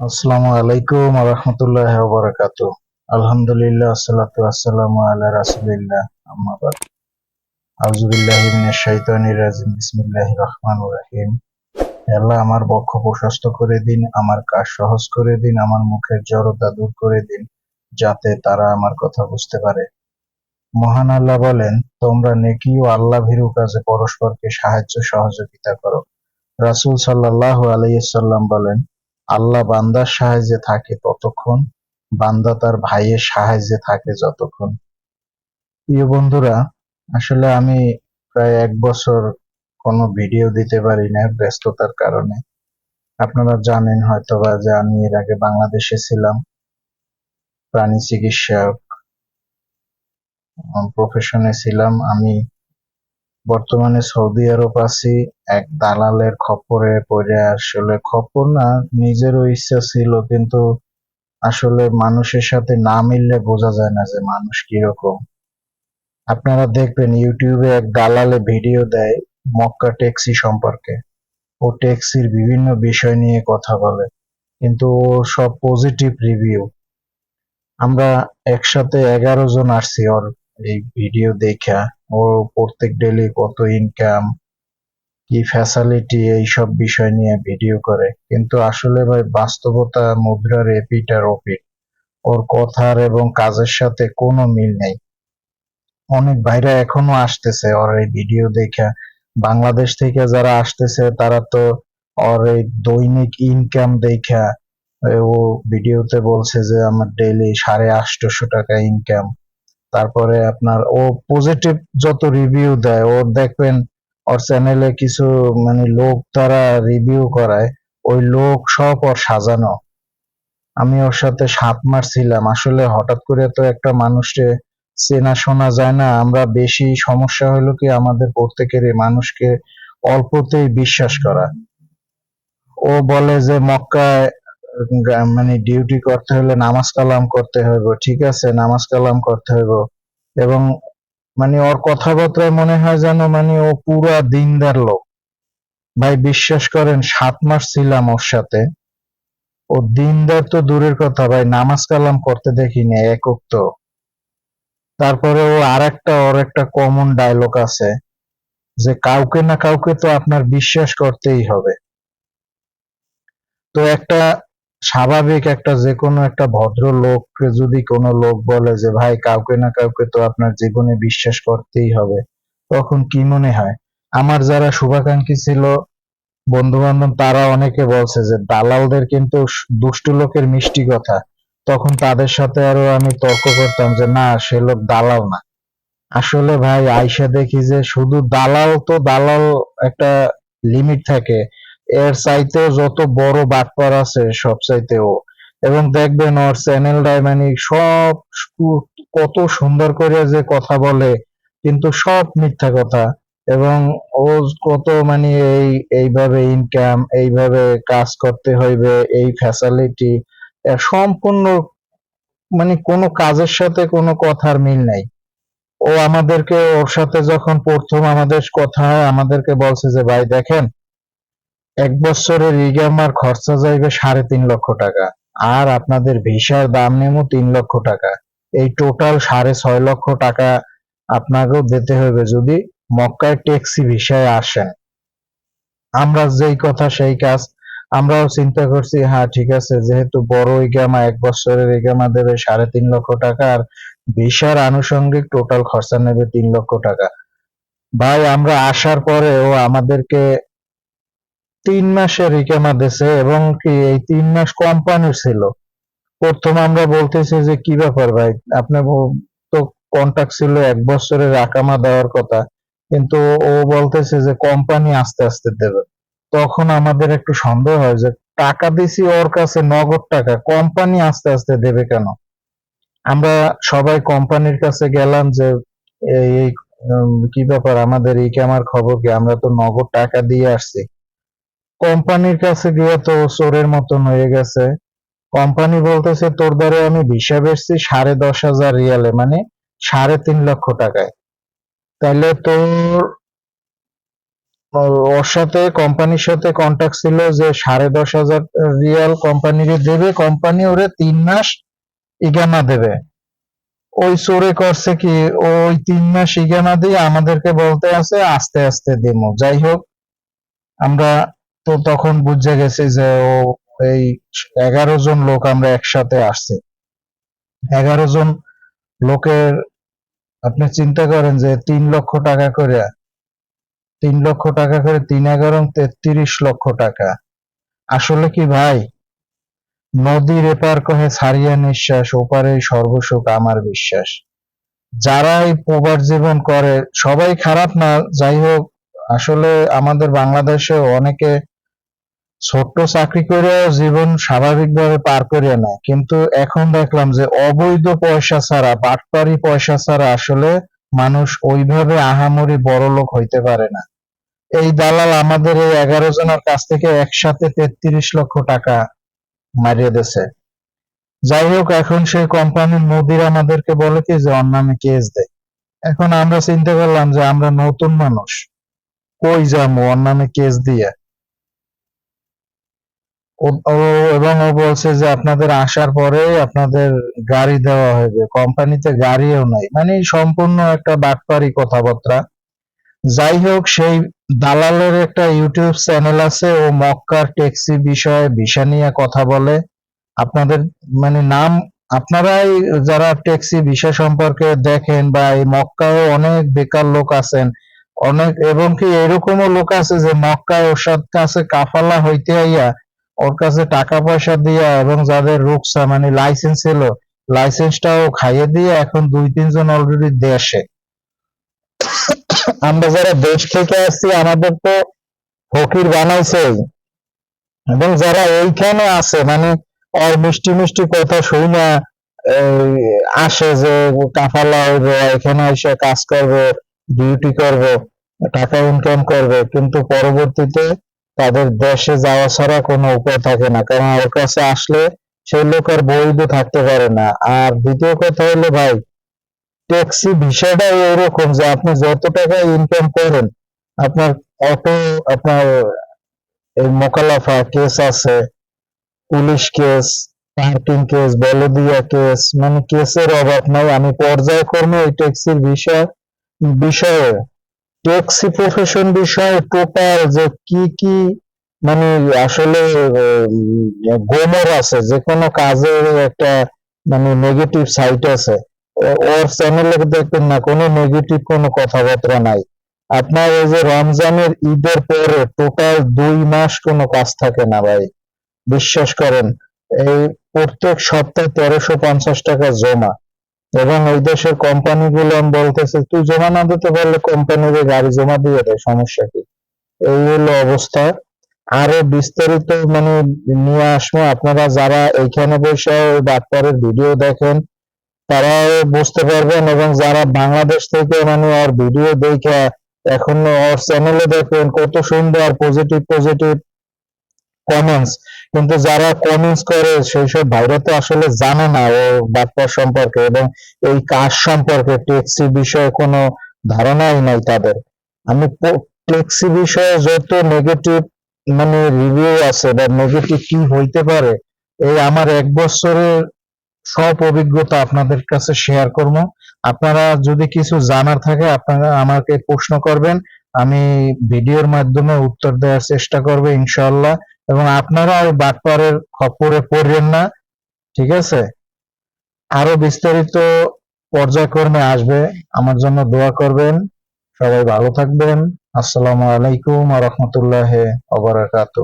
আসসালামু আলাইকুম রহমতুল্লাহ বারাকাত আলহামদুলিল্লাহ, আসসালাতু আসসালামু আলা রাসুলিল্লাহ, আম্মা বাদ। আউযুবিল্লাহি মিনাশ শাইতানির রাজিম। বিসমিল্লাহির রহমানির রহিম। আল্লাহ, আমার বক্ষ প্রশস্ত করে দিন, আমার কাজ সহজ করে দিন, আমার মুখের জড়তা দূর করে দিন, যাতে তারা আমার কথা বুঝতে পারে। মহান আল্লাহ বলেন, তোমরা নেকি ও আল্লাহ ভীরু কাজে পরস্পরকে সাহায্য সহযোগিতা করো। রাসূল সাল্লাল্লাহু আলাইহি সাল্লাম বলেন আল্লাহ বান্দার সাহায্যে থাকে ততক্ষণ, বান্দা তার ভাইয়ের সাহায্যে থাকে যতক্ষণ। প্রিয় বন্ধুরা, আসলে আমি প্রায় এক বছর কোনো ভিডিও দিতে পারি না ব্যস্ততার কারণে। আপনারা জানেন হয়তোবা যে আমি এর আগে বাংলাদেশে ছিলাম। প্রাণী চিকিৎসক প্রফেশনে ছিলাম আমি। বর্তমানে সৌদি আরব আছি, এক দালালের খপ্পরে পড়ে আসলে খপ্পর না, নিজেরও ইচ্ছা ছিল, কিন্তু আসলে মানুষের সাথে না মিললে বোঝা যায় না যে মানুষ কীরকম। আপনারা দেখবেন ইউটিউবে এক দালালে ভিডিও দেয় মক্কা ট্যাক্সি সম্পর্কে। ও ট্যাক্সির বিভিন্ন বিষয় নিয়ে কথা বলে, কিন্তু ও সব পজিটিভ রিভিউ আমরা একসাথে এগারো জন আসছি ওর এই ভিডিও দেখা। ও প্রত্যেক ডেলি কত ইনকাম কি ফ্যাসিলিটি এইসব বিষয় নিয়ে ভিডিও করে। কিন্তু আসলে ভাই, বাস্তবতা মুদ্রার এপিট আর ওপিট ওর কথার এবং কাজের সাথে কোনো মিল নেই। অনেক ভাইরা এখনও আসতেছে ওর এই ভিডিও দেখা। বাংলাদেশ থেকে যারা আসতেছে, তারা তো ওর এই দৈনিক ইনকাম দেখা। ও ভিডিওতে বলছে যে, আমার ডেইলি সাড়ে আটশোশো টাকা ইনকাম তারপরে আপনার ও পজিটিভ যত রিভিউ দেয় ওর দেখবেন ওর চ্যানেলে কিছু মানে লোক তারা রিভিউ করায়, ওই লোক সব ওর সাজানো। আমি ওর সাথে সাত মাস ছিলাম। আসলে হঠাৎ করে তো একটা মানুষকে চেনা শোনা যায় না। আমরা বেশি সমস্যা হলো কি আমাদের প্রত্যেকেরই মানুষকে অল্পতেই বিশ্বাস করা। ও বলে যে, মক্কায় মানে ডিউটি করতে হলে নামাজ কালাম করতে হইব, ঠিক আছে? নামাজ কালাম করতে হইব। এবং মানে ওর কথাবার্তায় মনে হয় যেন মানে ও পুরা দিনদার লোক। ভাই, বিশ্বাস করেন, সাত মাস ছিলাম ওর সাথে। ও দিনদার তো দূরের কথা, ভাই, নামাজ কালাম করতে দেখিনি একক তো তারপরে ও আর একটা ওর একটা কমন ডায়লগ আছে, যে কাউকে না কাউকে তো আপনার বিশ্বাস করতেই হবে। তো একটা স্বাভাবিক একটা যে কোনো একটা ভদ্র লোককে যদি কোনো লোক বলে যে, ভাই, কাউকে না কাউকে তো আপনার জীবনে বিশ্বাস করতেই হবে। তখন কি মনে হয়? আমার যারা শুভাকাঙ্ক্ষী ছিল বন্ধু বান্ধব তারা অনেকে বলছে যে, দালালদের কিন্তু দুষ্টু লোকের মিষ্টি কথা। তখন তাদের সাথে আরও আমি তর্ক করতাম যে, না, সে লোক দালাল না। আসলে ভাই, আইসা দেখি যে, শুধু দালাল তো দালাল একটা লিমিট থাকে। এর চাইতেও যত বড় বাটপার আছে, সব চাইতেও। এবং দেখবেন ওর চ্যানেলটায় মানে সব কত সুন্দর করে যে কথা বলে, কিন্তু সব মিথ্যা কথা। এবং ও কত মানে এই, এইভাবে ইনকাম এইভাবে কাজ করতে হইবে, এই ফ্যাসিলিটি সম্পূর্ণ মানে কোনো কাজের সাথে কোনো কথার মিল নাই। ও আমাদেরকে, ওর সাথে যখন প্রথম আমাদের কথা হয়, আমাদেরকে বলছে যে, ভাই, দেখেন এক বছরের ইগামার খরচা যাইবে সাড়ে তিন লক্ষ টাকা, আর আপনাদের ভিসার দাম নেমো তিন লক্ষ টাকা। এই টোটাল সাড়ে ছয় লক্ষ টাকা আপনাকেও দিতে হবে যদি মক্কায় ট্যাক্সি ভিসায় আসেন। আমরা যেই কথা সেই কাজ, আমরাও চিন্তা করছি হ্যাঁ ঠিক আছে, যেহেতু বড় ইগামা এক বছরের ইগামা দেবে সাড়ে তিন লক্ষ টাকা, আর ভিসার আনুষঙ্গিক টোটাল খরচা নেবে তিন লক্ষ টাকা। ভাই, আমরা আসার পরে ও আমাদেরকে তিন মাসের ইকামা দিছে এবং কি এই তিন মাস কোম্পানির ছিল। প্রথম আমরা বলতেছি যে, কি ব্যাপার ভাই? আপনার তো কন্ট্যাক্ট ছিল এক বছরের আকামা দেওয়ার কথা। কিন্তু ও বলতেছে যে কোম্পানি আস্তে আস্তে দেবে। তখন আমাদের একটু সন্দেহ হয় যে, টাকা দিছি ওর কাছে নগদ টাকা কোম্পানি আস্তে আস্তে দেবে কেন? আমরা সবাই কোম্পানির কাছে গেলাম যে, এই কি ব্যাপার? আমাদের এই আমার খবর কি? আমরা তো নগদ টাকা দিয়ে আসছি। কোম্পানির কাছে গিয়ে তো চোরের মতন হয়ে গেছে। কোম্পানি বলতেছে, তোর দ্বারা আমি ভিসা বেচছি সাড়ে দশ হাজার রিয়ালে মানে সাড়ে তিন লক্ষ টাকায়। তাহলে তোর ওর সাথে, কোম্পানির সাথে কন্ট্যাক্ট ছিল যে সাড়ে দশ হাজার রিয়াল কোম্পানিকে দেবে, কোম্পানি ওরে তিন মাস ইগানা দেবে। ওই চোরে করছে কি, ওই তিন মাস ইগানা দিয়ে আমাদেরকে বলতে আছে, আস্তে আস্তে দেবো। যাই হোক, আমরা তো তখন বুঝে গেছি যে ও এই এগারো জন লোক আমরা একসাথে আসছি। এগারো জন লোকের আপনি চিন্তা করেন যে তিন লক্ষ টাকা করে, তিন লক্ষ টাকা করে তিন এগারো তেত্রিশ লক্ষ টাকা। আসলে কি ভাই? নদীর এপার কহে ছাড়িয়া নিঃশ্বাস ওপারে সর্বসুখ আমার বিশ্বাস। যারা এই প্রবার জীবন করে, সবাই খারাপ না, যাই হোক, আসলে আমাদের বাংলাদেশে অনেকে ছোট্ট চাকরি করেও জীবন স্বাভাবিকভাবে পার করে নেয়। কিন্তু এখন দেখলাম যে অবৈধ পয়সা ছাড়া বাটপারি পয়সা ছাড়া আসলে মানুষ ওইভাবে আহামরি বড়লোক হইতে পারে না। এই দালাল আমাদের এই এগারো জনের কাছ থেকে একসাথে তেত্রিশ লক্ষ টাকা মারিয়ে দিয়েছে। যাই হোক, এখন সেই কোম্পানির মুদির আমাদেরকে বলে কি যে নামে কেস দেয় এখন আমরা চিন্তা করলাম যে আমরা নতুন মানুষ। কই যাব নামে কেস দিয়ে? এবং ও বলছে যে আপনাদের আসার পরে আপনাদের গাড়ি দেওয়া হবে। কোম্পানিতে গাড়িও নাই। মানে সম্পূর্ণ একটা বাটপারি কথাবার্তা। যাই হোক, সেই দালালের একটা ইউটিউব চ্যানেল আছে, ও মক্কার ট্যাক্সি বিষয়ে ভিসা নিয়ে কথা বলে। আপনাদের মানে নাম, আপনারাই যারা ট্যাক্সি ভিসা সম্পর্কে দেখেন বা এই মক্কায় অনেক বেকার লোক আছেন, অনেক, এবং কি এরকমও লোক আছে যে মক্কায় ওর সাথে কাছে কাফালা হইতে আইয়া ওর কাছে টাকা পয়সা দিয়া এবং যাদের রুকসা মানে লাইসেন্স ছিল লাইসেন্সটাও খাইয়ে দিয়ে এখন দুই, তিনজন অলরেডি দেশে। আমরা যারা দেশ থেকে আসছি, আমাদের তো ফকির বানাইছে এবং যারা এইখানে আছে মানে মিষ্টি মিষ্টি কথা শুই না আসে যে কাফালা হইব এখানে এসে কাজ করবে ডিউটি করব, টাকা ইনকাম করবে, কিন্তু পরবর্তীতে তাদের দেশে যাওয়া ছাড়া কোনো উপায় থাকে না। কারণ ওর কাছে আসলে সেই লোক আর বৈধ থাকতে পারে না। আর দ্বিতীয় কথা হলো ভাই ট্যাক্সি বিষয়টাই এরকম যে আপনি যত টাকা ইনকাম করেন, আপনার অটো আপনার এই মোকালাফা কেস আছে police case parking case Baldia case মানে কেসের অভাব নাই। আমি পর্যায়ক্রমে এই ট্যাক্সির বিষয় বিষয়ে ট্যাক্সি প্রফেশন বিষয়ে টোটাল যে কি কি মানে আসলে গোমর আছে, যে কোনো কাজের একটা মানে নেগেটিভ সাইড আছে, ওর চ্যানেলে দেখবেন না, কোনো নেগেটিভ কোনো কথাবার্তা নাই। আপনার এই যে রমজানের ঈদের পরে টোটাল দুই মাস কোনো কাজ থাকে না ভাই, বিশ্বাস করেন, এই প্রত্যেক সপ্তাহে তেরোশো পঞ্চাশ টাকা জমা। এবং ওই দেশের কোম্পানিগুলো আমি বলতেছে তুই জমা না দিতে পারলে কোম্পানির গাড়ি জমা দিয়ে দেয়, সমস্যা কি? এই হলো অবস্থা। আরও বিস্তারিত মানে নিয়ে আসব, আপনারা যারা এইখানে বসে ডাক্তারের ভিডিও দেখেন, তারাও বুঝতে পারবেন এবং যারা বাংলাদেশ থেকে মানে ওর ভিডিও দেখে এখন ওর চ্যানেলে দেখবেন, কত সুন্দর পজিটিভ পজিটিভ কমেন্টস কিন্তু যারা কমেন্টস করে সেই সব ভাইরা তো আসলে জানে না ও ডাক্তার সম্পর্কে এবং এই কাজ সম্পর্কে ট্যাক্সি বিষয়ে কোনো ধারণাই নাই তাদের। আমি ট্যাক্সি বিষয়ে যত নেগেটিভ মানে রিভিউ আছে বা নেগেটিভ কি হইতে পারে, এই আমার এক বছরের সব অভিজ্ঞতা আপনাদের কাছে শেয়ার করব। আপনারা যদি কিছু জানার থাকে, আপনারা আমাকে প্রশ্ন করবেন, আমি ভিডিওর মাধ্যমে উত্তর দেওয়ার চেষ্টা করব ইনশাআল্লাহ। এবং আপনারা ওই বাটপারের খপরে পড়বেন না, ঠিক আছে? আরও বিস্তারিত পর্যায়ক্রমে আসবে, আমার জন্য দোয়া করবেন। সবাই ভালো থাকবেন। আসসালামু আলাইকুম আ রহমতুল্লাহ অবরাকাতু